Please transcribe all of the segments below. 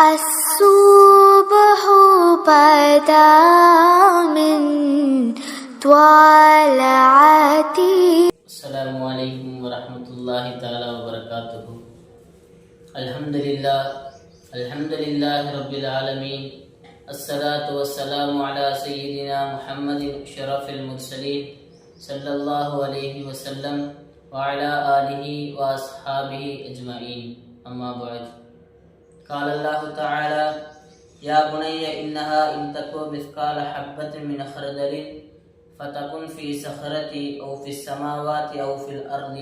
الصبح بدا من طلعتي السلام عليكم ورحمة الله تعالى وبركاته. الحمد لله الحمد لله رب العالمين. الصلاة والسلام على سيدنا محمد شرف المرسلين صلى الله عليه وسلم وعلى آله وأصحابه أجمعين. أما بعد. قال الله تعالى يا بني إنها إن تكن مثقال حبة من خردل فتكن في صخرة أو في السماوات أو في الأرض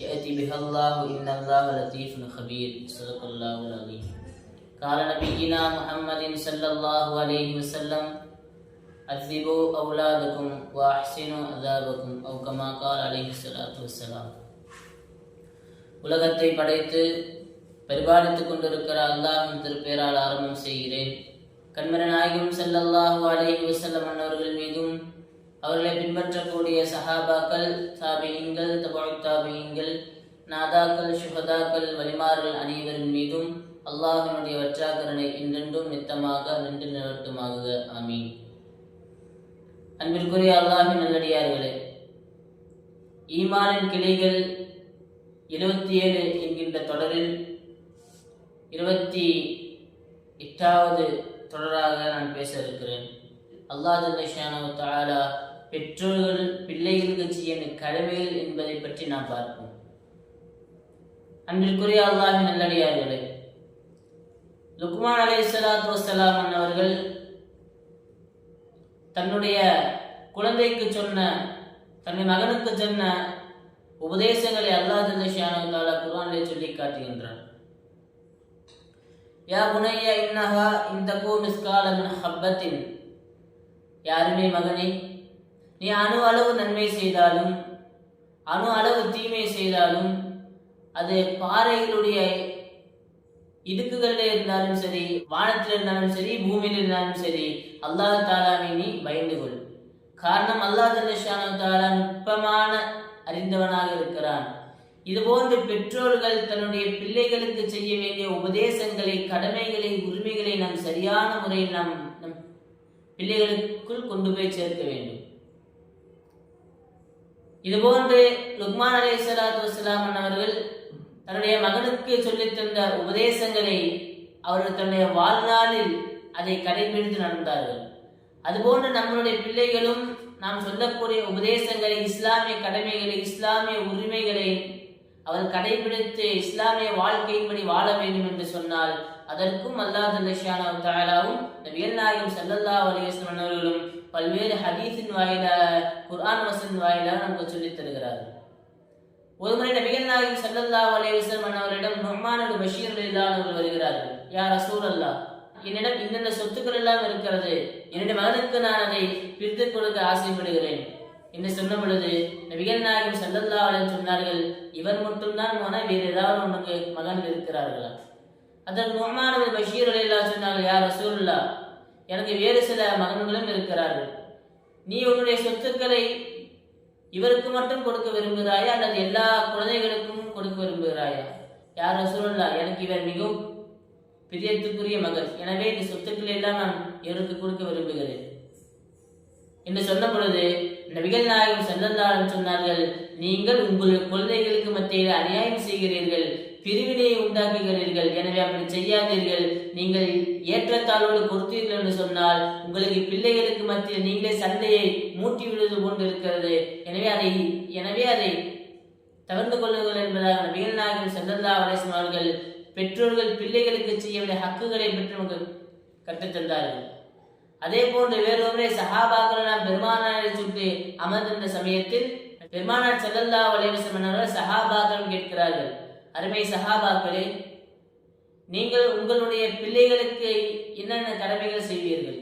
يأتي بها الله إن الله لطيف خبير صدق الله العظيم قال نبينا محمد صلى الله عليه وسلم أذبوا أولادكم وأحسنوا عذابكم أو كما قال عليه الصلاة والسلام உலகத்தை படைத்து பரிபாலித்துக் கொண்டிருக்கிற அல்லாஹின் திருப்பேரால் ஆரம்பம் செய்கிறேன். கண்மர நாயகம் செல்லல்லாஹு அலைஹி வசல்லம் அன்னவர்கள் மீதும் அவர்களை பின்பற்றக்கூடிய சஹாபாக்கள் தாபியங்கள் தபாய் தாபியங்கள் நாதாக்கள் சுகதாக்கள் வலிமார்கள் அனைவரின் மீதும் அல்லாஹினுடைய வற்றாக்கரனை இன்றென்றும் நித்தமாக நின்று நிறுத்துமாக ஆமீன். அன்பிற்குரிய அல்லாஹின் நல்லடியார்களே ஈமானின் கிளைகள் இருபத்தி ஏழு என்கின்ற தொடரில் இருபத்தி எட்டாவது தொடராக நான் பேச இருக்கிறேன் அல்லாஹ் தாலா பெற்றோர்கள் பிள்ளைகளுக்கு செய்யும் கடமைகள் என்பதை பற்றி நாம் பார்ப்போம். அன்பிற்குரிய அல்லாஹின் நல்லடியார்களே லுக்மான் அலி சலாத்து வசலாம் அவர்கள் தன்னுடைய குழந்தைக்கு சொன்ன தன்னுடைய மகனுக்கு சொன்ன உபதேசங்களை அல்லாஹ் ஜல்லஷானு தாலா குர்ஆனிலே சொல்லி காட்டுகின்றார். யா புனைய இன்னஹா இந்த கோ மிஸ்காலமின் ஹப்பத்தில் யாருமே மகனே நீ அணு அளவு நன்மை செய்தாலும் அணு அளவு தீமை செய்தாலும் அது பாறைகளுடைய இடுக்குகளில் இருந்தாலும் சரி வானத்தில் இருந்தாலும் சரி பூமியில் இருந்தாலும் சரி அல்லாஹ் தாலாவை நீ பயந்து கொள். காரணம் அல்லாஹ் தாலா நுட்பமான அறிந்தவனாக இருக்கிறான். இதுபோன்று பெற்றோர்கள் தன்னுடைய பிள்ளைகளுக்கு செய்ய வேண்டிய உபதேசங்களை கடமைகளை உரிமைகளை நாம் சரியான முறையில் நாம் நம் பிள்ளைகளுக்குள் கொண்டு போய் சேர்க்க வேண்டும். இதுபோன்று லுக்மான் அலை சலாத்து வசலாமன் அவர்கள் தன்னுடைய மகனுக்கு சொல்லித்தந்த உபதேசங்களை அவர்கள் தன்னுடைய வாழ்நாளில் அதை கடைபிடித்து நடந்தார்கள். அதுபோன்று நம்மளுடைய பிள்ளைகளும் நாம் சொல்லக்கூடிய உபதேசங்களை இஸ்லாமிய கடமைகளை இஸ்லாமிய உரிமைகளை அவர் கடைபிடித்து இஸ்லாமிய வாழ்க்கையின்படி வாழ வேண்டும் என்று சொன்னால் அதற்கும் அல்லாஹ் ஜல்லஷானா தாலாவும் நபியல் நாயகம் சல்லல்லாஹு அலைஹி அவர்களும் பல்வேறு ஹதீஸின் வாயிலாக குர்ஆன் வசன் வாயிலாக நமக்கு சொல்லித் தருகிறார்கள். ஒருமுறை நபிகள் நாயகம் சல்லல்லாஹு அலைஹி வஸல்லம் அவரிடம் நுஹ்மான் அல் பஷீர் அவர்கள் வருகிறார்கள். யார் ரசூலல்லாஹ் என்னிடம் இந்தந்த சொத்துக்கள் எல்லாம் இருக்கிறது. என்னுடைய மகனுக்கு நான் அதை பிரித்து கொடுக்க ஆசைப்படுகிறேன். என்று சொன்ன பொழுது நபிகள் நாயகம் சல்லல்லா சொன்னார்கள் இவர் மட்டும்தான் மகன் வேறு ஏதாவது உனக்கு மகன் இருக்கிறார்களா? அதன் நுஹ்மான் பஷீர் அலையில்லா சொன்னார்கள் யார் ரசூல்லா எனக்கு வேறு சில மகன்களும் இருக்கிறார்கள். நீ உன்னுடைய சொத்துக்களை இவருக்கு மட்டும் கொடுக்க விரும்புகிறாயா? அல்லது எல்லா குழந்தைகளுக்கும் கொடுக்க விரும்புகிறாயா? யார் ரசூல்லா எனக்கு இவர் மிகவும் பிரியத்துக்குரிய மகள் எனவே இந்த சொத்துக்களை எல்லாம் நான் இவருக்கு கொடுக்க விரும்புகிறேன். என்று சொன்ன பொழுது நபிகள் நாயகம் சென்றந்தாலும் சொன்னார்கள் நீங்கள் உங்கள் குழந்தைகளுக்கு மத்தியில் அநியாயம் செய்கிறீர்கள் பிரிவினையை உண்டாக்குகிறீர்கள் எனவே அப்படி செய்யாதீர்கள். நீங்கள் ஏற்றத்தாளோடு பொறுத்தீர்கள் என்று சொன்னால் உங்களுக்கு பிள்ளைகளுக்கு மத்தியில் நீங்களே சண்டையை மூட்டி விடுவது போன்று இருக்கிறது. எனவே அதை எனவே அதை தவிர்த்து கொள்ளுங்கள் என்பதாக நபிகள் நாயகம் செல்லல்லா அவர்கள் பெற்றோர்கள் பிள்ளைகளுக்கு செய்ய வேண்டிய ஹக்குகளை பெற்று கற்றுத்தந்தார்கள். அதே போன்று வேறொருவரை சஹாபாக்கள் நாம் பெருமானாரை சுற்றி அமர்ந்திருந்த சமயத்தில் பெருமானார் செல்லல்லா வலைவசம் அவர்கள் சஹாபாக்கள் கேட்கிறார்கள். அருமை சஹாபாக்களே நீங்கள் உங்களுடைய பிள்ளைகளுக்கு என்னென்ன கடமைகள் செய்வீர்கள்?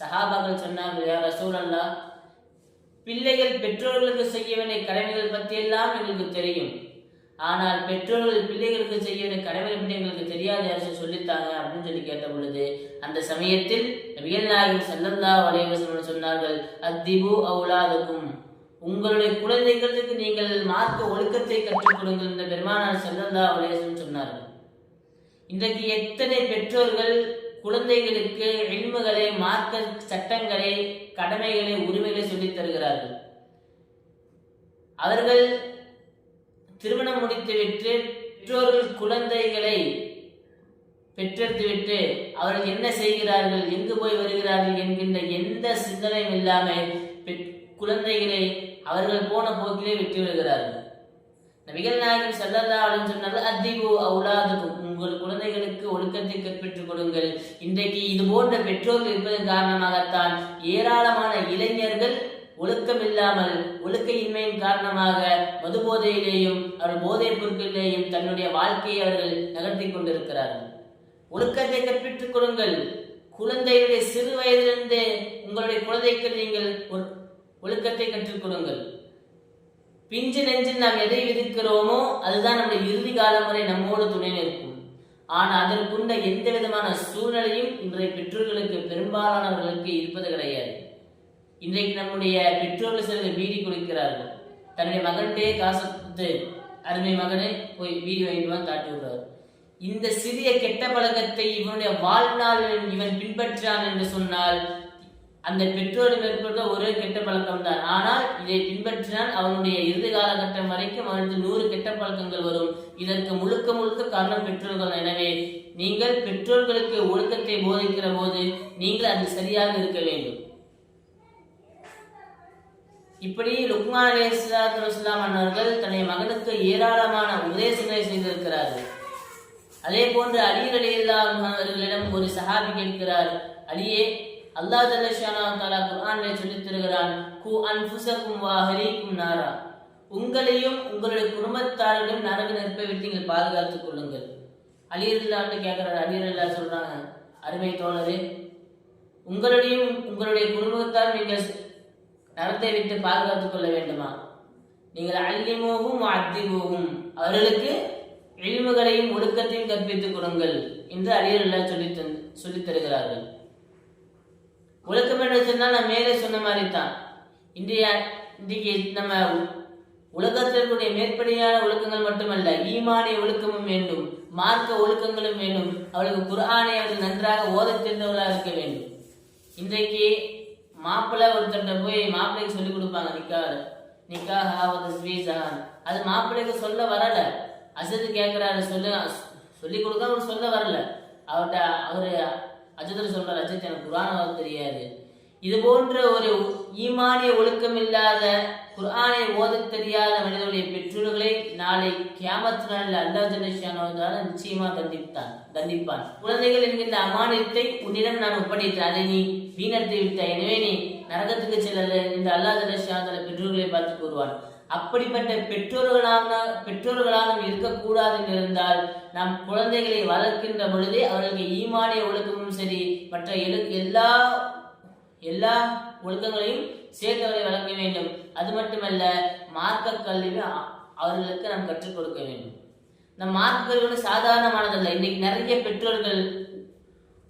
சஹாபாக்கள் சொன்னார்கள் யார் ரசூல் பிள்ளைகள் பெற்றோர்களுக்கு செய்ய வேண்டிய கடமைகள் பற்றியெல்லாம் எங்களுக்கு தெரியும். ஆனால் பெற்றோர்கள் பிள்ளைகளுக்கு செய்ய கடவுள் கடமைகள் எங்களுக்கு தெரியாத அரசு சொல்லித்தாங்க அப்படின்னு சொல்லி கேட்ட பொழுது அந்த சமயத்தில் நபிகள் நாயகம் செல்லல்லா வலைவசம் சொன்னார்கள் அத்திபு அவுலாதுக்கும் உங்களுடைய குழந்தைகளுக்கு நீங்கள் மார்க்க ஒழுக்கத்தை கற்றுக் கொடுங்கள் இந்த பெருமானார் செல்லந்தா வலைவசம் சொன்னார்கள். இன்றைக்கு எத்தனை பெற்றோர்கள் குழந்தைகளுக்கு எல்முகளை மார்க்க சட்டங்களை கடமைகளை உரிமைகளை சொல்லித் தருகிறார்கள்? அவர்கள் திருமணம் முடித்துவிட்டு பெற்றோர்கள் குழந்தைகளை பெற்றெடுத்துவிட்டு அவர்கள் என்ன செய்கிறார்கள் எங்கு போய் வருகிறார்கள் என்கின்ற எந்த சிந்தனையும் இல்லாமல் பெற்- குழந்தைகளை அவர்கள் போன போக்கிலே விட்டு விடுகிறார்கள். நபிகள் நாயகம் ஸல்லல்லாஹு அலைஹி வஸல்லம் சொன்னார்கள் அதிபு அவுலாதுக்கும் உங்கள் குழந்தைகளுக்கு ஒழுக்கத்தை கற்பித்துக் கொடுங்கள். இன்றைக்கு இது போன்ற பெற்றோர்கள் இருப்பதன் காரணமாகத்தான் ஏராளமான இளைஞர்கள் ஒழுக்கம் இல்லாமல் ஒழுக்க இன்மையின் காரணமாக மது போதையிலேயும் அவர் போதைப் பொருட்களிலேயும் தன்னுடைய வாழ்க்கையை அவர்கள் நகர்த்தி கொண்டிருக்கிறார்கள். ஒழுக்கத்தை கற்பித்துக் கொடுங்கள் குழந்தையுடைய சிறு வயதிலிருந்தே உங்களுடைய குழந்தைக்கு நீங்கள் ஒழுக்கத்தை கற்றுக் கொடுங்கள். பிஞ்சு நெஞ்சில் நாம் எதை விதிக்கிறோமோ அதுதான் நம்முடைய இறுதி காலம் வரை நம்மோடு துணை நிற்கும். ஆனால் அதற்குண்ட எந்த விதமான சூழ்நிலையும் இன்றைய பெற்றோர்களுக்கு பெரும்பாலானவர்களுக்கு இருப்பது கிடையாது. இன்றைக்கு நம்முடைய பெற்றோர்கள் சிலர் பீடி கொடுக்கிறார்கள். தன்னுடைய மகன்கிட்டே காசு கொடுத்து அருமை மகனை போய் பீடி வாங்கிட்டு காட்டி விடுறார் இந்த சிறிய கெட்ட பழக்கத்தை இவனுடைய வாழ்நாளில் இவன் பின்பற்றான் என்று சொன்னால் அந்த பெற்றோர் மேற்கொண்ட ஒரே கெட்ட பழக்கம் தான் ஆனால் இதை பின்பற்றினால் அவனுடைய இறுதி காலகட்டம் வரைக்கும் அவனுக்கு நூறு கெட்ட பழக்கங்கள் வரும். இதற்கு முழுக்க முழுக்க காரணம் பெற்றோர்கள். எனவே நீங்கள் பெற்றோர்களுக்கு ஒழுக்கத்தை போதிக்கிற போது நீங்கள் அது சரியாக இருக்க வேண்டும். இப்படி லுக்மான் அலைஹிஸ்ஸலாத்து வஸ்ஸலாம் அன்னவர்கள் தன்னுடைய மகனுக்கு ஏராளமான உபதேசங்களை செய்திருக்கிறார்கள். அதே போன்று அலி ரலியல்லாஹு அவர்களிடம் ஒரு சஹாபி கேட்கிறார் அலியே அல்லாஹ் ஜல்லஷானாஹு தஆலா சொல்லித் தருகிறான் கு அன்ஃபுஸகும் வ நாரா. உங்களையும் உங்களுடைய குடும்பத்தாரையும் நரக நெருப்பை விட்டு நீங்கள் பாதுகாத்துக் கொள்ளுங்கள். அலி ரலியல்லாஹு கேட்கிறார் அலி ரலியல்லாஹு சொல்றாங்க அருமை தோழரே உங்களுடையும் உங்களுடைய குடும்பத்தார் நீங்கள் நரத்தை விட்டு பாதுகாத்துக் கொள்ள வேண்டுமா? நீங்கள் அல்லிமோகும் அத்திமோகும் அவர்களுக்கு இழிவுகளையும் ஒழுக்கத்தையும் கற்பித்துக் கொடுங்கள் என்று அரியர் சொல்லி தந் சொல்லித் தருகிறார்கள். ஒழுக்கம் என்று சொன்னால் நான் மேலே சொன்ன மாதிரி தான் இன்றைய இன்றைக்கு நம்ம உலகத்தில் மேற்படியான ஒழுக்கங்கள் மட்டுமல்ல ஈமானிய ஒழுக்கமும் வேண்டும் மார்க்க ஒழுக்கங்களும் வேண்டும். அவளுக்கு குரானை அவர்கள் நன்றாக ஓதத் தெரிந்தவர்களாக இருக்க வேண்டும். இன்றைக்கு மாப்பிள்ளை ஒருத்தர்கிட்ட போய் மாப்பிள்ளைக்கு சொல்லி கொடுப்பாங்க நிக்காக நிக்காக ஆவது ஸ்வீசான் அது மாப்பிள்ளைக்கு சொல்ல வரல. அசது கேட்கிறாரு சொல்லு. சொல்லி கொடுக்க அவர் சொல்ல வரல. அவர்கிட்ட அவரு அஜிதர் சொல்றாரு அஜித் எனக்கு குரான் தெரியாது. இது போன்ற ஒரு ஈமானிய ஒழுக்கம் இல்லாத குர்ஆனை ஓதத் தெரியாத மனிதனுடைய பெற்றோர்களை நாளை கியாமத் நாளில் அல்லாஹ் ஜல்லிஷானவதால நிச்சயமா தண்டித்தான் தண்டிப்பான். குழந்தைகள் என்கின்ற அமானியத்தை உன்னிடம் நான் ஒப்படைத்தேன் அதை நீ வீணடித்து விட்டாய். எனவே நீ நரகத்துக்கு செல்லல இந்த அல்லா ஜல்லிஷானதால பெற்றோர்களை பார்த்து கூறுவான். அப்படிப்பட்ட பெற்றோர்களாக பெற்றோர்களாக நாம் இருக்கக்கூடாது என்று இருந்தால் நாம் குழந்தைகளை வளர்க்கின்ற பொழுதே அவர்களுக்கு ஈமானிய ஒழுக்கமும் சரி மற்ற எழு- எல்லா எல்லா ஒழுக்கங்களையும் சேர்த்தவரை வழங்க வேண்டும். அது மட்டுமல்ல மார்க்க கல்வி அவர்களுக்கு நாம் கற்றுக் கொடுக்க வேண்டும். இந்த மார்க்க கல்வி சாதாரணமானதல்ல. இன்னைக்கு நிறைய பெற்றோர்கள்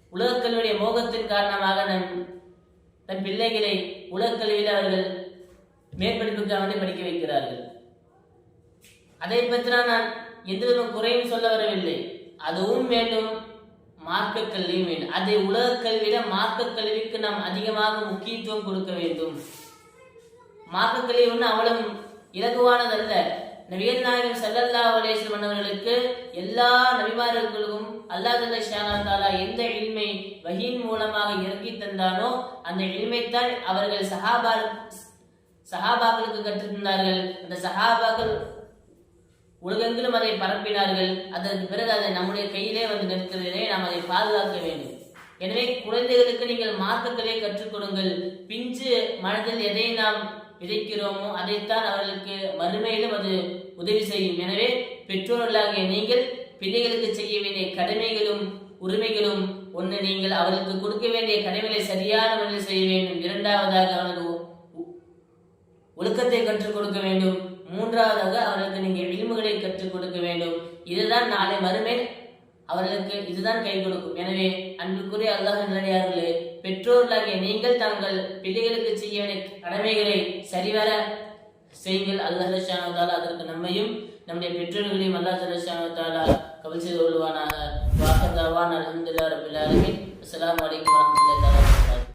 உலகக் கல்வியுடைய மோகத்தின் காரணமாக நம் தன் பிள்ளைகளை உலகக் கல்வியில் அவர்கள் மேற்படிப்புக்காக வேண்டி படிக்க வைக்கிறார்கள். அதை பற்றினா நான் எந்த குறையும் சொல்ல வரவில்லை. அதுவும் வேண்டும். மார்க்க கல்வியும் வேண்டும். அதை உலக கல்வியில மார்க்க கல்விக்கு நாம் அதிகமாக முக்கியத்துவம் கொடுக்க வேண்டும். மார்க்க கல்வி ஒன்று அவ்வளவு இலகுவானதல்ல. நபிகள் நாயகம் ஸல்லல்லாஹு அலைஹி வஸல்லம் எல்லா நபிமார்களுக்கும் அல்லாஹ் ஜல்ல ஷானா தாலா எந்த இல்மை வகையின் மூலமாக இறக்கி தந்தானோ அந்த இல்மைத்தான் அவர்கள் சஹாபா சஹாபாக்களுக்கு கற்றுத்தந்தார்கள் அந்த சஹாபாக்கள் உலகெங்கிலும் அதை பரப்பினார்கள். அதற்கு பிறகு அதை நம்முடைய கையிலே வந்து நிற்கிறதே நாம் அதை பாதுகாக்க வேண்டும். எனவே குழந்தைகளுக்கு நீங்கள் மார்க்கத்திலே கற்றுக் கொடுங்கள். பிஞ்சு மனதில் எதை நாம் விதைக்கிறோமோ அதைத்தான் அவர்களுக்கு மறுமையிலும் அது உதவி செய்யும். எனவே பெற்றோர்களாகிய நீங்கள் பிள்ளைகளுக்கு செய்ய வேண்டிய கடமைகளும் உரிமைகளும் ஒன்று நீங்கள் அவர்களுக்கு கொடுக்க வேண்டிய கடமைகளை சரியான முறையில் செய்ய வேண்டும். இரண்டாவதாக அவரது ஒழுக்கத்தை கற்றுக் கொடுக்க வேண்டும். மூன்றாவதாக அவர்களுக்கு நீங்கள் இழிமுகளை கற்றுக் கொடுக்க வேண்டும். இதுதான் நாளை மறுமேல் அவர்களுக்கு இதுதான் கை கொடுக்கும். எனவே அன்புக்குரிய அல்லாஹ் நல்லடியார்களே பெற்றோர்களாகிய நீங்கள் தாங்கள் பிள்ளைகளுக்கு செய்ய வேண்டிய கடமைகளை சரிவர செய்யுங்கள். அல்லாஹ் அதற்கு நம்மையும் நம்முடைய பெற்றோர்களையும் அல்லாஹ் ஜல்லஷானு கபல் செய்து கொள்வானாக. வாக்கதாவான் அலமதுல்லா ரபுல்லாலுமே அஸ்லாம் வலைக்கம் அலைக்கும்